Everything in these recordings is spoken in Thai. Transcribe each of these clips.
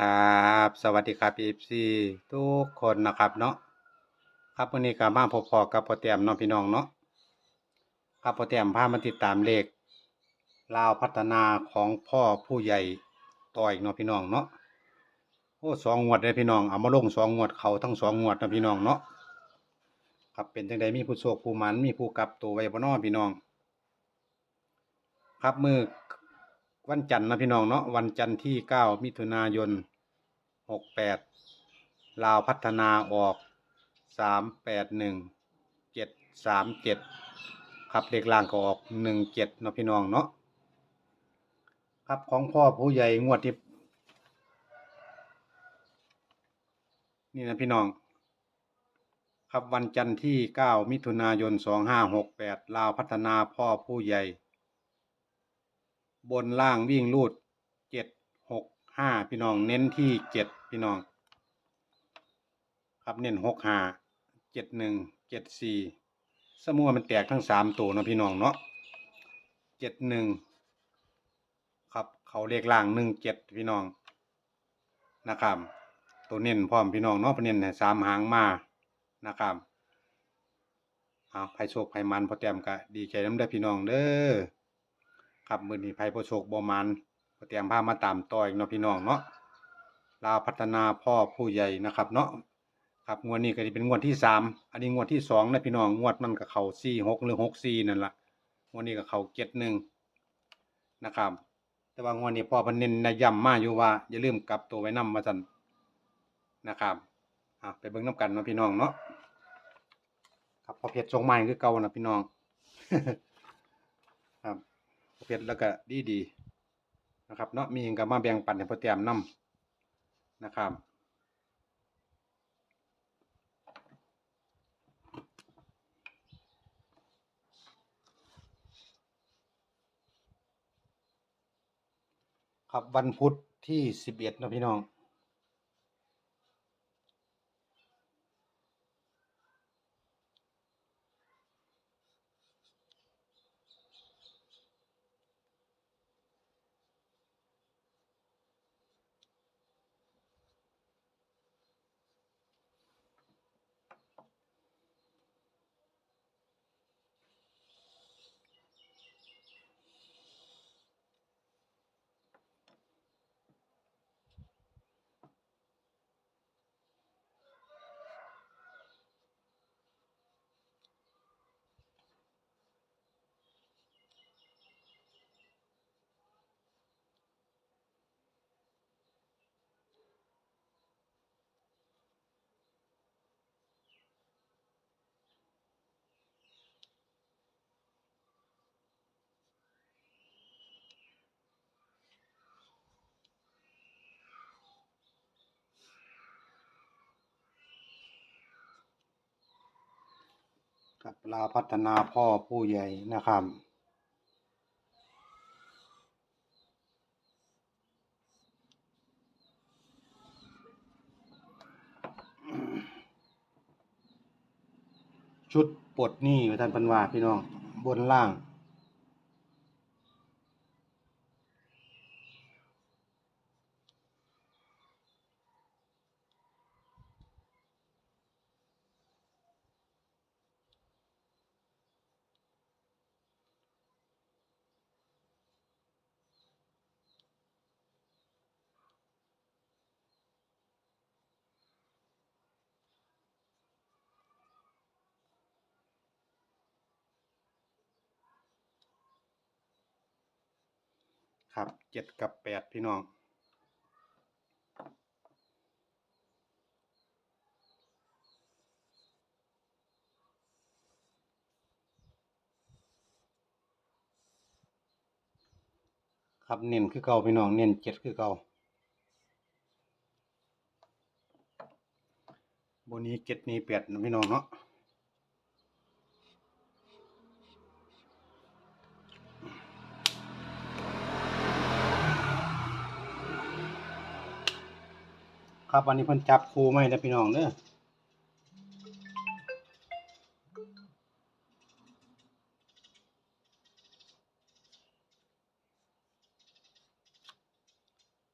ครับสวัสดีครับ FC ทุกคนนะครับเนาะครับวันนี้ก็มาพบพอกับพอแต้มเนาะพี่น้องเนาะครับพอแต้มพามาติดตามเลขลาวพัฒนาของพ่อผู้ใหญ่ต่ออีกเนาะพี่น้องเนาะโอ้สองงวดเลยพี่น้องเอามาลงสองงวดเขาทั้งสองงวดนะพี่น้องเนาะครับเป็นจังใดมีผู้โชคผู้มันมีผู้กลับตัวไว้บ่เนาะพี่น้อง ครับมือ วันจันทร์นะพี่น้องเนาะวันจันทร์ที่เก้ามิถุนายนหกแปดลาวพัฒนาออกสามแปดหนึ่งเจ็ดสามเจ็ดครับเลขล่างก็ออกหนึ่งเจ็ดเนาะพี่น้องเนาะครับของพ่อผู้ใหญ่งวดที่นี่นะพี่น้อง ครับวันจันทร์ที่เก้ามิถุนายนสองห้าหกแปดลาวพัฒนาพ่อผู้ใหญ่ บนล่างวิ่งรูดเจ็ดหกห้าพี่น้อง เน้นที่เจ็ดพี่น้อง ครับเน้นหกห้าเจ็ดหนึ่งเจ็ดสี่สมมุติว่ามันแตกทั้งสามตัวนะพี่น้องเนาะเจ็ดหนึ่งครับเขาเลขล่างหนึ่งเจ็ดพี่น้องนะครับตัวเน้นพร้อมพี่น้องเนาะเน้นให้สามหางมานะครับเอาไผโชคไผมันพอแต้มก็ดีใจน้ำได้พี่น้องเด้อ ครับมือนี้ไผบ่โชคบ่มันเตรียมพามาตามต่ออีกเนาะพี่น้องเนาะลาพัฒนาพ่อผู้ใหญ่นะครับ เนาะครับงวดนี้ก็สิเป็นงวดที่สามอันนี้งวดที่สองนะพี่น้องงวดมันก็เข้า46หกหรือ64นั่นละงวดนี้ก็เข้า71นะครับ แต่ว่างวดนี้พ่อพิ่นเน้นนะย้ำมาอยู่ว่าอย่าลืมกลับตัวไว้นำว่าซั่นนะครับอะไปเบิ่งนํกันเนาะพี่น้องเนาะครับพอเพชรทรงไม้คือเก่านะพี่น้อง เผ็ดแล้วก็ดีดีๆนะครับเนาะมีหยังก็มาแบ่งปันให้พ่อแต้มนํนะครับครับวันพุธที่สิบเอ็ดนะพี่น้อง กับลาพัฒนาพ่อผู้ใหญ่นะครับชุดปลดหนี้ท่านพันวาพี่น้องบนล่าง ครับเจ็ดกับแปดพี่น้อง ครับเน้นคือเก่าพี่น้องเน้นเจ็ดคือเก่าบนนี้เจ็ดนี้แปดนะพี่น้องเนาะ ครับอันนี้เพิ่นจับคูไม่ได้พี่น้องเด้อ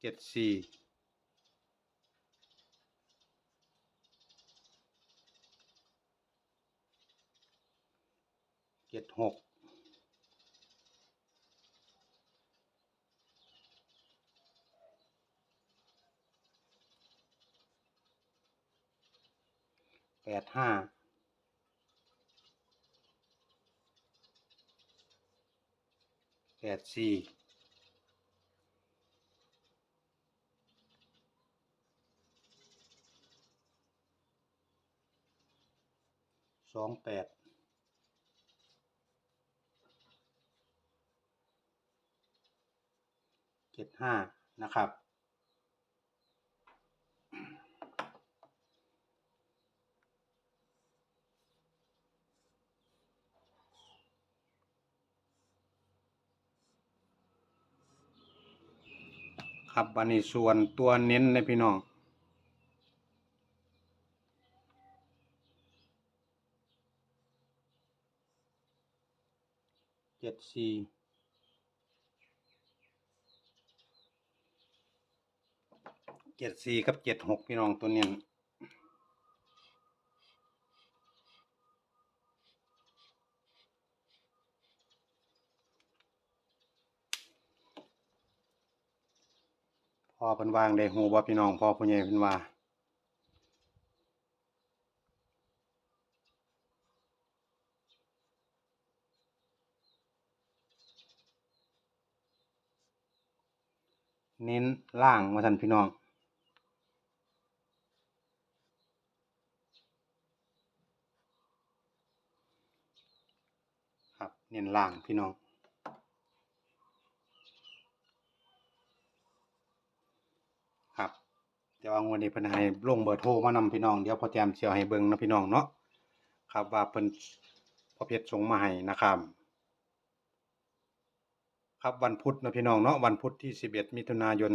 เจ็ดสี่เจ็ดหก ปดห้าแปดสี่สองแปดเจ็ดห้านะครับ ครับบันนี้ส่วนตัวเน้นนพี่น้อง เจ็ดสี่เจ็ดสี่กับเจ็ดหกพี่น้องตัวเน้น พ่อเพิ่นวางได้หูบ่พี่น้องพ่อผู้ใหญ่เพิ่นว่าเน้นล่างมาท่านพี่น้อง ครับ เน้นล่างพี่น้อง ครับ แต่ว่างวันนี้เพิ่นให้ลงเบอร์โทรมานำพี่น้องเดี๋ยวพอแจมสิเอาให้เบิ่งนาะพี่น้องเนาะครับว่าเพิ่นพอเพชรส่งมาให้นะครับ ครับวันพุธนะพี่น้องเนาะวันพุธที่ 11 มิถุนายน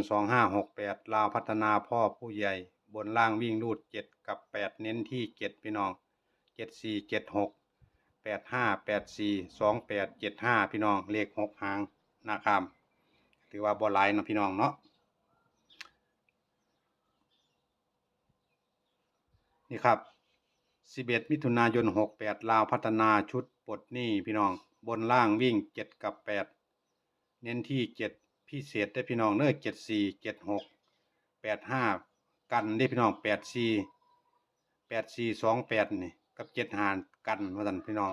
2568 ลาวพัฒนาพ่อผู้ใหญ่ บนล่างวิ่งรูด 7 กับ 8 เน้นที่ 7 พี่น้อง 74 76 85 84 28 75 พี่น้องเลข 6 หางนะครับถือว่าบ่หลายนะพี่น้องเนาะ นี่ครับ11มิถุนายน68ลาวพัฒนาชุดปลดหนี้พี่น้องบนล่างวิ่ง7กับ8เน้นที่เจ็ดพิเศษได้พี่น้องเน้อเจ็ดสี่เจ็ดหกแปดห้ากันได้พี่น้องแปดสี่แปดสี่สองแปดนี่กับเจ็ดหานกันว่าสันพี่น้อง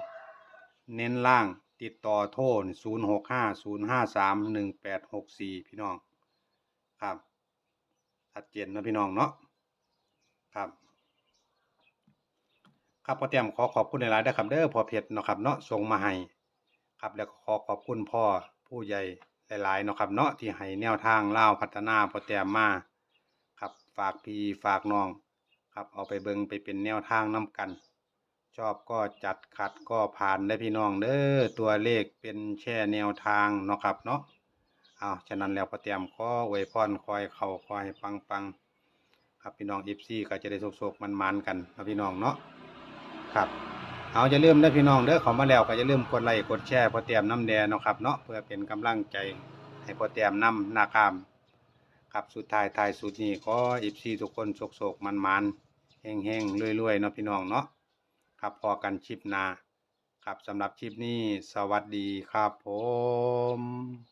เน้นล่างติดต่อโทรศูนย์หกห้าศูนย์ห้าสามหนึ่งแปดหกสี่พี่น้อง ครับชัดเจนนะพี่น้องเนาะครับ ครับพ่อเตรียมขอขอบคุณในหลายๆนะครับเด้อพอเพชรเนาะครับเนาะส่งมาให้ครับแล้วก็ขอขอบคุณพ่อผู้ใหญ่หลายๆเนาะครับเนาะที่ให้แนวทางเล่าพัฒนาพอแต้มมาครับฝากพี่ฝากน้องครับเอาไปเบิงไปเป็นแนวทางนํกัน ชอบก็จัดขัดก็ผ่านได้พี่น้องเด้อตัวเลขเป็นแค่แนวทางเนาะครับเนาะเอาฉะนั้นแล้วพอแต้มขออวยพรคอยเข้าคอยปังปังครับพี่น้อง FC ก็จะได้โชคๆมันๆกันนะพี่น้องเนาะ ครับ เอาจะเริ่มเด้พี่น้องเด้อเขอมาแล้วก็จะเริ่มกดไลค์กดแชร์พอเตรียมน้ำแดงเนาะครับเนาะเพื่อเป็นกำลังใจให้พอเตรียมน้ำนาคามครับสุดท้ายท้ายสุดนี้ขออีพีทุกคนโศกๆมันๆเฮงๆรวยๆเนาะพี่น้องเนาะครับพอกันชิปนา ครับสำหรับชิปนี้ สวัสดีครับผม